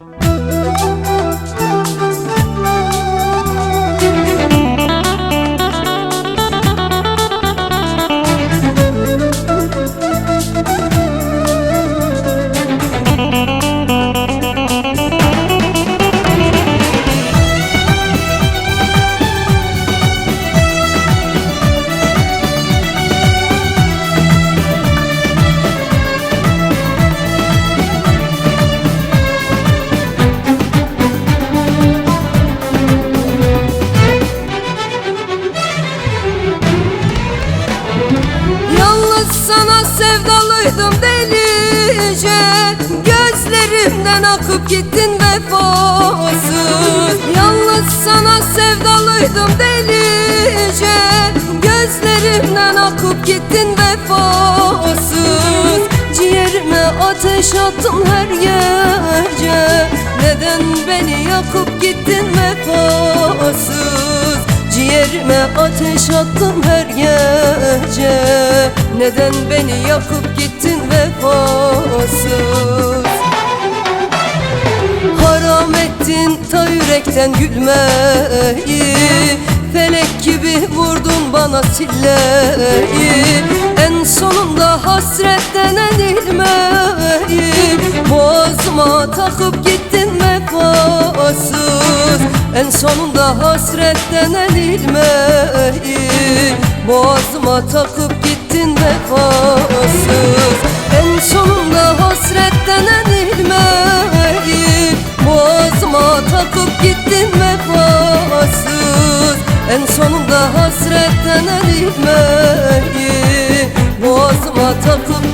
Yalnız sana sevdalıydım delice. Gözlerimden akıp gittin vefasız. Yalnız sana sevdalıydım delice. Gözlerimden akıp gittin vefasız. Ciğerime ateş attın her gece. Neden beni yakıp gittin vefasız? Ciğerime ateş attın her gece Neden beni yakıp gittin vefasız? Haram ettin ta yürekten gülmeyi. Felek gibi vurdun bana silleyi. En sonunda hasretten edilmeyi. Boğazıma takıp gittin vefasız. En sonunda hasretten edilmeyi. Boğazıma takıp gittin vefasız En sonunda hasretten edilmeyi Boğazıma takıp gittin vefasız En sonunda hasretten edilmeyi Boğazıma takıp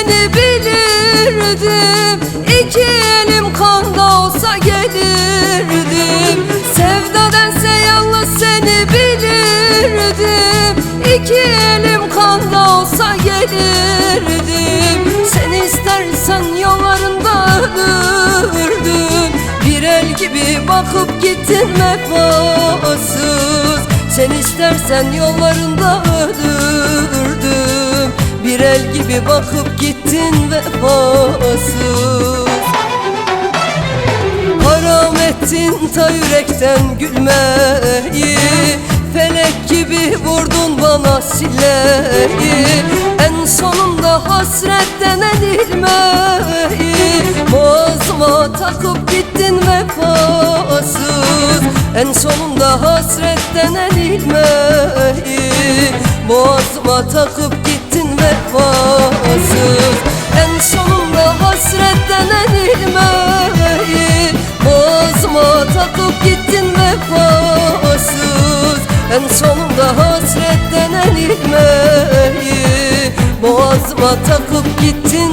seni bilirdim. İki elim kanda olsa gelirdim. Sevda dense yalnız seni bilirdim. İki elim kanda olsa gelirdim. Sen istersen yollarında ölürdüm. Bir el gibi bakıp gittin vefasız Sen istersen yollarında ölürdüm el gibi bakıp gittin vefasız. Haram ettin ta yürekten gülmeyi. Felek gibi vurdun bana silleyi En sonunda hasretten edilmeyi Boğazıma takıp gittin vefasız. En sonunda hasretten edilmeyi Boğazıma takıp vefasız. En sonunda hasretten edilmeyi Boğazıma takıp gittin vefasız. En sonunda hasretten edilmeyi Boğazıma takıp gittin